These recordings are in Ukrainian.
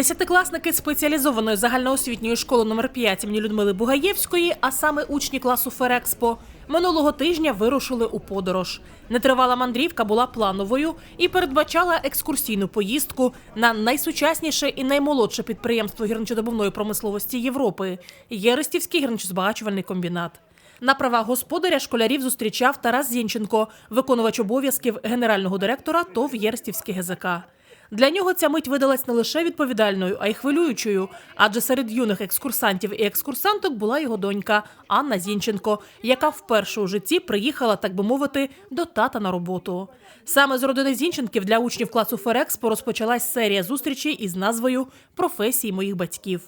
Десятикласники спеціалізованої загальноосвітньої школи номер 5 імені Людмили Бугаєвської, а саме учні класу Ферекспо, минулого тижня вирушили у подорож. Нетривала мандрівка була плановою і передбачала екскурсійну поїздку на найсучасніше і наймолодше підприємство гірничодобувної промисловості Європи Єрестівський гірничозбагачувальний комбінат. На правах господаря школярів зустрічав Тарас Зінченко, виконувач обов'язків генерального директора ТОВ Єрстівський ГЗК. Для нього ця мить видалась не лише відповідальною, а й хвилюючою. Адже серед юних екскурсантів і екскурсанток була його донька Анна Зінченко, яка вперше у житті приїхала, так би мовити, до тата на роботу. Саме з родини Зінченків для учнів класу Ферекспо розпочалась серія зустрічей із назвою Професії моїх батьків.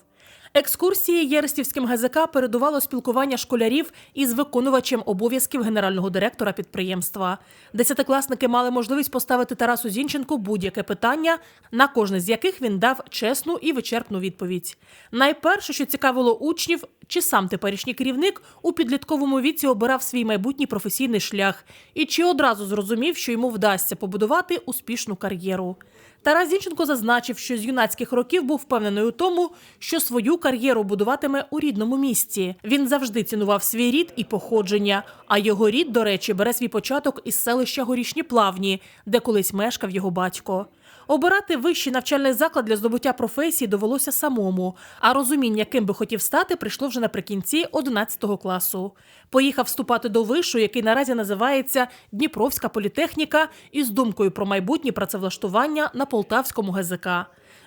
Екскурсії Єрестівським ГЗК передувало спілкування школярів із виконувачем обов'язків генерального директора підприємства. Десятикласники мали можливість поставити Тарасу Зінченку будь-яке питання, на кожне з яких він дав чесну і вичерпну відповідь. Найперше, що цікавило учнів, чи сам теперішній керівник у підлітковому віці обирав свій майбутній професійний шлях, і чи одразу зрозумів, що йому вдасться побудувати успішну кар'єру. Тарас Зінченко зазначив, що з юнацьких років був впевнений у тому, що свою кар'єру будуватиме у рідному місті. Він завжди цінував свій рід і походження. А його рід, до речі, бере свій початок із селища Горішні Плавні, де колись мешкав його батько. Обирати вищий навчальний заклад для здобуття професії довелося самому, а розуміння, ким би хотів стати, прийшло вже наприкінці 11 класу. Поїхав вступати до вишу, який наразі називається Дніпровська політехніка, із думкою про майбутнє працевлаштування на Полтавському ГЗК.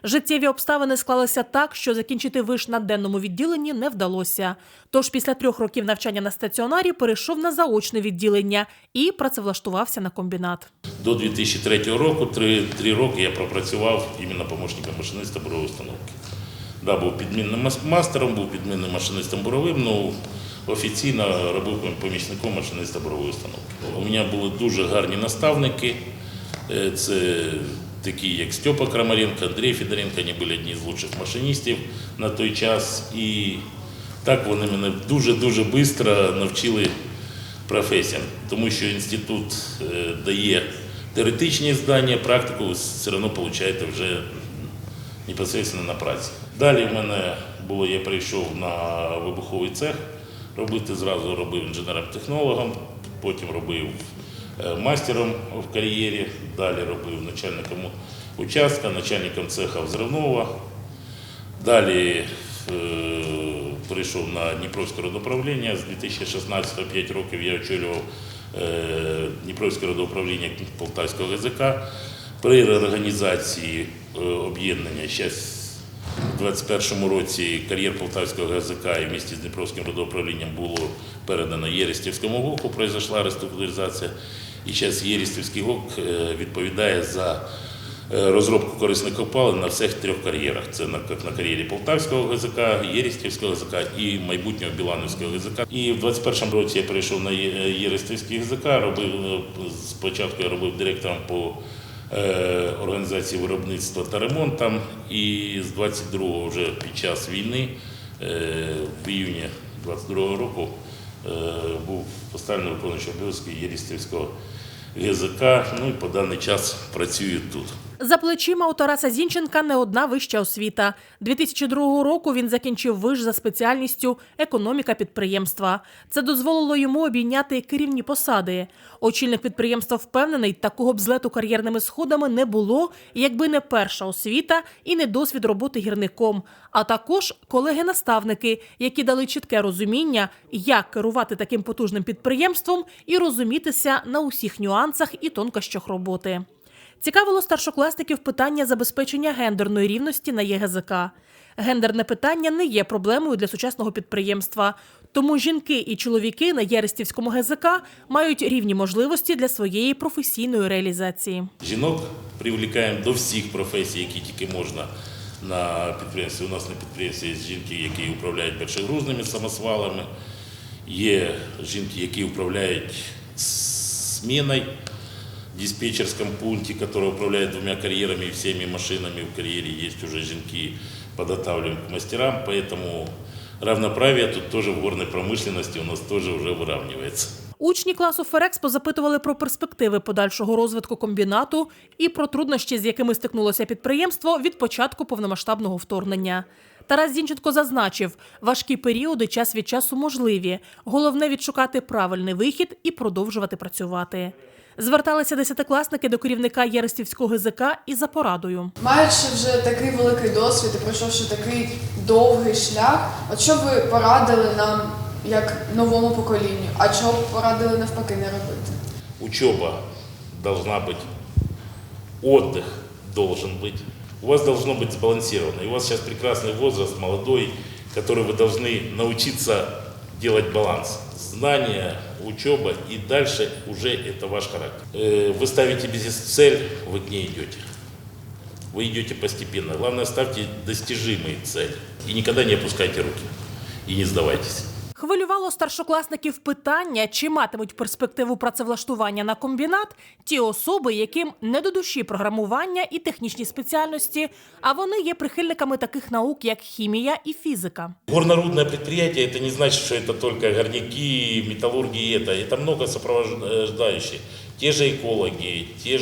Життєві обставини склалися так, що закінчити виш на денному відділенні не вдалося. Тож після трьох років навчання на стаціонарі перейшов на заочне відділення і працевлаштувався на комбінат. До 2003 року, три, три роки я пропрацював іменно помощником машиниста бурової установки. Да, був підмінним мас- мастером, був підмінним машинистом буровим, ну офіційно робив помічником машиниста бурової установки. У мене були дуже гарні наставники. Е, Це такі, як Степа Крамаренко, Андрій Федоренко, вони були одні з лучших машиністів на той час. І так вони мене дуже-дуже швидко навчили професіям, тому що інститут е, дає теоретичні здання, практику все одно отримуєте вже непосередньо на праці. Далі в мене було, я прийшов на вибуховий цех робити, зразу робив інженером-технологом, потім робив мастером в кар'єрі, далі робив начальником участка, начальником цеха взривного. Далі е, прийшов на Дніпровське родоуправління. З 2016 5 років я очолював е, Дніпровське родоуправління Полтавського ГЗК. При реорганізації е, об'єднання у 2021 році кар'єр Полтавського ГЗК і в місті з Дніпровським родоуправлінням було передано Єрестівському ГОКу, произошла реструктуризація. І зараз Єрестівський ГОК е, відповідає за е, розробку корисних копалин на всіх трьох кар'єрах. Це на, на кар'єрі Полтавського ГЗК, Єрестівського ГЗК і майбутнього Біланівського ГЗК. І в 2021 році я перейшов на Є- Єрестівський ГЗК, робив, е, спочатку я робив директором по е, організації виробництва та ремонту. І з 22-го вже під час війни, е, в іюні 22-го року, е, був поставлений виконуючий обов'язки Єрістівського ГЗК. Ну і по даний час працюю тут. За плечима у Тараса Зінченка не одна вища освіта. 2002 року він закінчив виш за спеціальністю економіка підприємства. Це дозволило йому обійняти керівні посади. Очільник підприємства впевнений, такого б злету кар'єрними сходами не було, якби не перша освіта і не досвід роботи гірником, а також колеги-наставники, які дали чітке розуміння, як керувати таким потужним підприємством і розумітися на усіх нюансах і тонкощах роботи. Цікавило старшокласників питання забезпечення гендерної рівності на ЄГЗК. Гендерне питання не є проблемою для сучасного підприємства, тому жінки і чоловіки на Єрестівському ГЗК мають рівні можливості для своєї професійної реалізації. Жінок привлікаємо до всіх професій, які тільки можна на підприємстві. У нас на підприємстві є жінки, які управляють першогрузними самосвалами, є жінки, які управляють зміною в диспетчерском пункте, который управляет двумя карьерами и всеми машинами в карьере. Есть уже жінки, подготавливаем к мастерам, поэтому равноправие тут тоже в горной промышленности у нас тоже уже выравнивается. Учні класу Ферекспо запитували про перспективи подальшого розвитку комбінату і про труднощі, з якими стикнулося підприємство від початку повномасштабного вторгнення. Тарас Зінченко зазначив, важкі періоди час від часу можливі. Головне відшукати правильний вихід і продовжувати працювати. Зверталися десятикласники до керівника Єрестівського ГЗК і за порадою. Маючи вже такий великий досвід і пройшовши такий довгий шлях, от що б ви порадили нам як новому поколінню, а що б порадили навпаки не робити? Учеба должна быть, отдых должен быть. У вас должно быть сбалансировано. И у вас сейчас прекрасный возраст, молодой, который вы должны научиться делать баланс. Знания, учеба и дальше уже это ваш характер. Э, Вы ставите бизнес-цель, вы к ней идете. Вы идете постепенно. Главное, ставьте достижимые цели. И никогда не опускайте руки. И не сдавайтесь. Хвилювало старшокласників питання, чи матимуть перспективу працевлаштування на комбінат ті особи, яким не до душі програмування і технічні спеціальності, а вони є прихильниками таких наук, як хімія і фізика. Горнорудное предприятие, это не значит, что это только горняки, металлурги и это. Это много сопровождающих. Те же экологи, те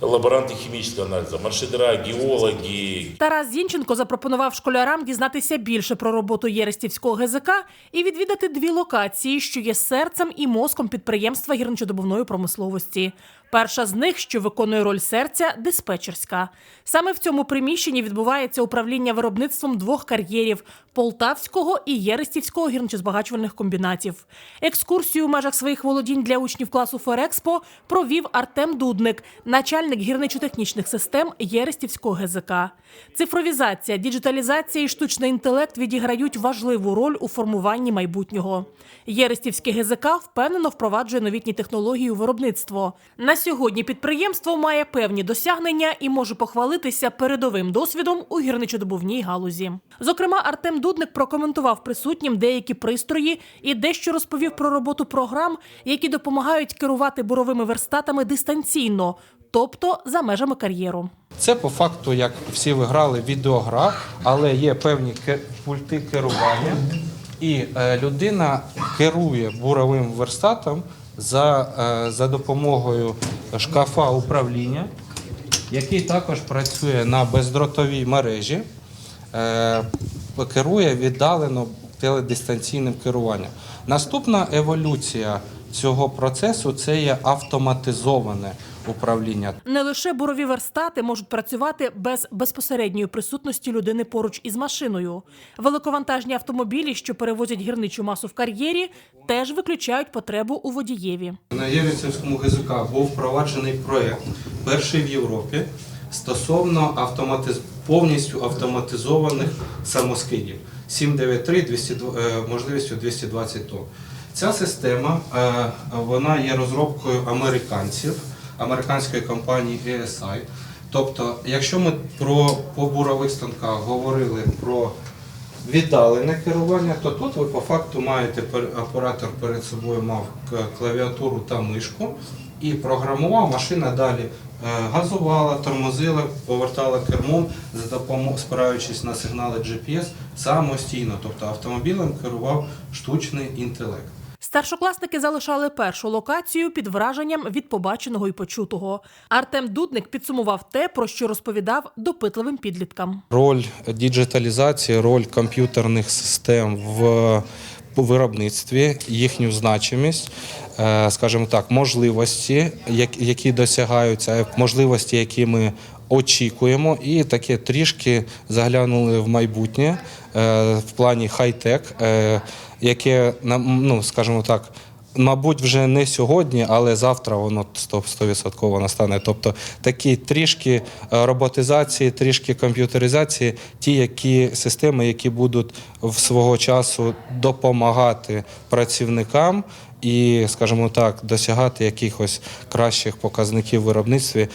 же хімічного аналізу, анализа, геологи, Тарас Зінченко запропонував школярам дізнатися більше про роботу Єрестівського ГЗК і відвідати дві локації, що є серцем і мозком підприємства гірничодобувної промисловості. Перша з них, що виконує роль серця, диспетчерська. Саме в цьому приміщенні відбувається управління виробництвом двох кар'єрів Полтавського і Єрестівського гірничозбагачувальних комбінатів. Екскурсію у межах своїх володінь для учнів класу Ферекспо провів Артем Дудник, начальник гірничо-технічних систем Єрестівського ГЗК. Цифровізація, діджиталізація і штучний інтелект відіграють важливу роль у формуванні майбутнього. Єрестівське ГЗК впевнено впроваджує новітні технології у виробництво. На сьогодні підприємство має певні досягнення і може похвалитися передовим досвідом у гірничодобувній галузі. Зокрема, Артем Дудник прокоментував присутнім деякі пристрої і дещо розповів про роботу програм, які допомагають керувати буровими верстатами дистанційно, тобто за межами кар'єру. Це по факту, як всі ви грали, відеогра, але є певні пульти керування, і е, людина керує буровим верстатом за, е, за допомогою шкафа управління, який також працює на бездротовій мережі, е, керує віддалено теледистанційним керуванням. Наступна еволюція цього процесу це є автоматизоване управління. Не лише бурові верстати можуть працювати без безпосередньої присутності людини поруч із машиною. Великовантажні автомобілі, що перевозять гірничу масу в кар'єрі, теж виключають потребу у водієві. На Єрицівському ГЗК був впроваджений проєкт, перший в Європі, стосовно автоматиз... повністю автоматизованих самоскидів 793 200, е, можливістю 220 тонн. Ця система е, вона є розробкою американців, американської компанії ESI. Тобто, якщо ми про по бурових станках говорили про віддалене керування, то тут ви по факту маєте оператор перед собою мав клавіатуру та мишку і програмував машина далі. е, Газувала, тормозила, повертала кермом за допомогою, спираючись на сигнали GPS самостійно. Тобто автомобілем керував штучний інтелект. Старшокласники залишали першу локацію під враженням від побаченого і почутого. Артем Дудник підсумував те, про що розповідав допитливим підліткам. Роль діджиталізації, роль комп'ютерних систем в виробництві, їхню значимість, е, скажімо так, можливості, які досягаються, можливості, які ми очікуємо, і таке трішки заглянули в майбутнє е, в плані хай-тек, е, яке ну скажімо так. Мабуть, вже не сьогодні, але завтра воно 100%, 100% настане. Тобто такі трішки е, роботизації, трішки комп'ютеризації, ті які системи, які будуть в свого часу допомагати працівникам і, скажімо так, досягати якихось кращих показників виробництві.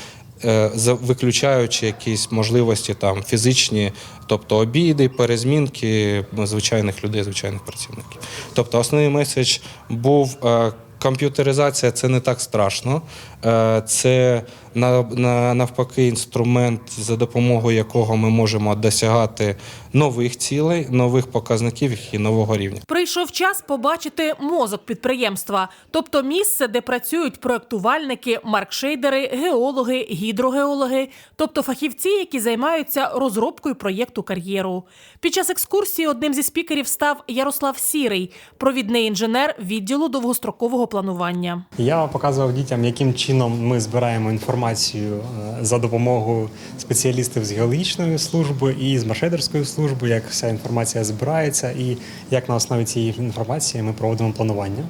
Е, Виключаючи якісь можливості там фізичні, тобто обіди, перезмінки звичайних людей, звичайних працівників. Тобто основний меседж був е, комп'ютеризація це не так страшно, Е, це навпаки інструмент, за допомогою якого ми можемо досягати нових цілей, нових показників і нового рівня. Прийшов час побачити мозок підприємства, тобто місце, де працюють проектувальники, маркшейдери, геологи, гідрогеологи, тобто фахівці, які займаються розробкою проєкту кар'єру. Під час екскурсії одним зі спікерів став Ярослав Сірий, провідний інженер відділу довгострокового планування. Я показував дітям, яким чином ми збираємо інформацію е, за допомогою спеціалістів з геологічної служби і з маршейдерської служби, як вся інформація збирається, і як на основі цієї інформації ми проводимо планування.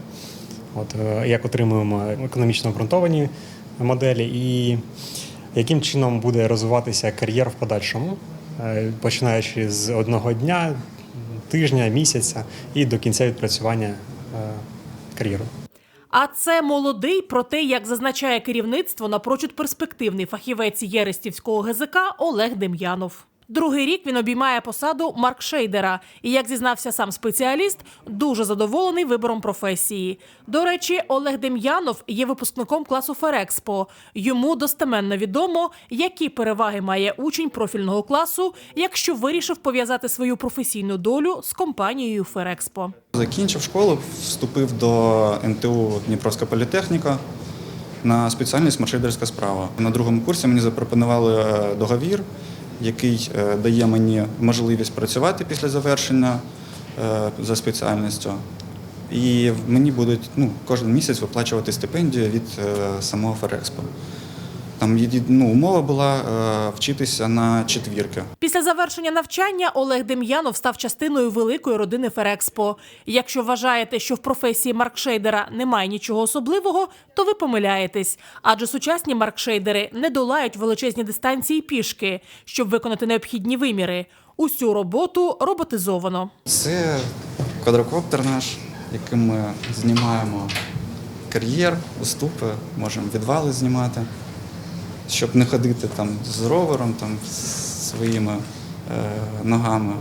От е, як отримуємо економічно обґрунтовані моделі, і яким чином буде розвиватися кар'єр в подальшому, е, починаючи з одного дня, тижня, місяця і до кінця відпрацювання кар'єру. А це молодий, проте, як зазначає керівництво, напрочуд перспективний фахівець Єрестівського ГЗК Олег Дем'янов. Другий рік він обіймає посаду маркшейдера і, як зізнався сам спеціаліст, дуже задоволений вибором професії. До речі, Олег Дем'янов є випускником класу Ферекспо. Йому достеменно відомо, які переваги має учень профільного класу, якщо вирішив пов'язати свою професійну долю з компанією Ферекспо. Закінчив школу, вступив до НТУ Дніпровська політехніка на спеціальність маршейдерська справа. На другому курсі мені запропонували е, договір, який е, дає мені можливість працювати після завершення е, за спеціальністю. І мені будуть ну, кожен місяць виплачувати стипендію від е, самого Ферекспо. Там єді- ну, умова була е, вчитися на четвірки. Після завершення навчання Олег Дем'янов став частиною великої родини Ферекспо. Якщо вважаєте, що в професії маркшейдера немає нічого особливого, то ви помиляєтесь. Адже сучасні маркшейдери не долають величезні дистанції пішки, щоб виконати необхідні виміри. Усю роботу роботизовано. Це квадрокоптер наш, яким ми знімаємо кар'єр, уступи, можемо відвали знімати, щоб не ходити там з ровером, там, з своїми е, ногами.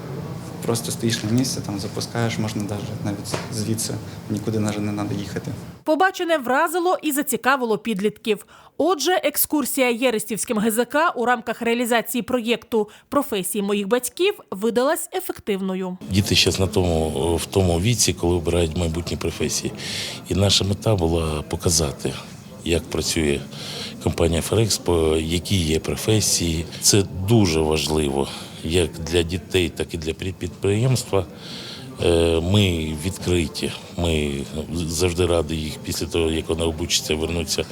Просто стоїш на місці, там запускаєш, можна навіть, навіть звідси нікуди навіть не треба їхати. Побачене вразило і зацікавило підлітків. Отже, екскурсія Єрестівським ГЗК у рамках реалізації проєкту професії моїх батьків видалась ефективною. Діти зараз на тому в тому віці, коли обирають майбутні професії. І наша мета була показати, як працює компанія Ферекспо, які є професії. Це дуже важливо як для дітей, так і для підприємства. Е, Ми відкриті. Ми завжди раді їх після того, як вони обучаться, вернуться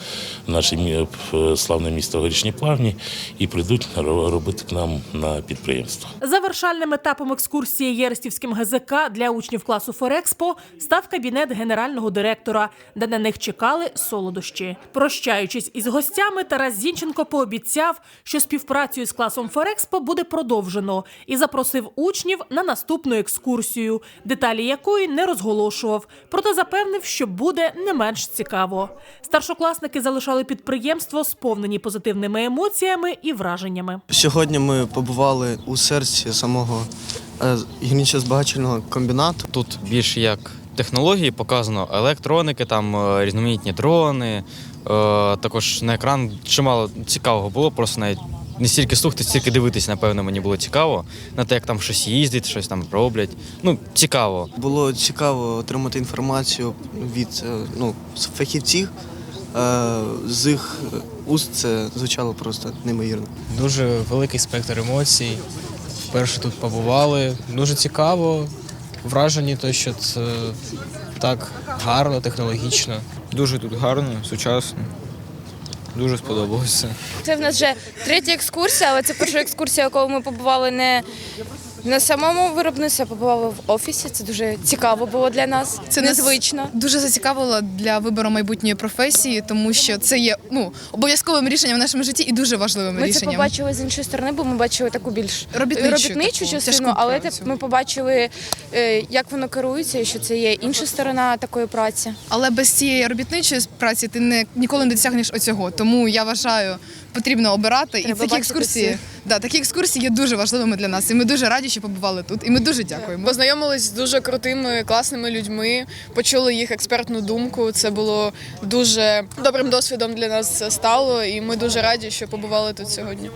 в наше мі- славне місто Горішні Плавні і прийдуть ро- робити к нам на підприємство. Завершальним етапом екскурсії Єрестівським ГЗК для учнів класу Ферекспо став кабінет генерального директора, де на них чекали солодощі. Прощаючись із гостями, Тарас Зінченко пообіцяв, що співпрацю з класом Ферекспо буде продовжено, і запросив учнів на наступну екскурсію, деталі якої не розголошував. Проте запевнив, що буде не менш цікаво. Старшокласники залишали підприємство сповнені позитивними емоціями і враженнями. Сьогодні ми побували у серці самого е, гірничо-збагачувального комбінату. Тут більше як технології показано електроники, там е, різноманітні дрони. е, Також на екран чимало цікавого було, просто навіть не стільки слухати, стільки дивитись, напевно, мені було цікаво. На те, як там щось їздить, щось там роблять. Ну, цікаво. Було цікаво отримати інформацію від е, ну, з фахівців. Е, З їх уст це звучало просто неймовірно. Дуже великий спектр емоцій. Вперше тут побували. Дуже цікаво. Вражені то, що це так гарно, технологічно. Дуже тут гарно, сучасно. Дуже сподобалося. Це в нас вже третя екскурсія, але це перша екскурсія, коли ми побували не на самому виробництві, побували в офісі. Це дуже цікаво було для нас. Це незвично. Дуже зацікавило для вибору майбутньої професії, тому що це є ну обов'язковим рішенням в нашому житті і дуже важливим Ми це побачили з іншої сторони, бо ми бачили таку більш Робітничу робітничу таку, частину, але працю. ми побачили, е, як воно керується, і що це є інша сторона такої праці. Але без цієї робітничої праці ти не ніколи не досягнеш оцього. Тому я вважаю, потрібно обирати і такі екскурсії Да, такі екскурсії є дуже важливими для нас, і ми дуже раді, що побували тут. І ми дуже дякуємо. Познайомились з дуже крутими, класними людьми, почули їх експертну думку. Це було дуже добрим досвідом для нас стало, і ми дуже раді, що побували тут сьогодні.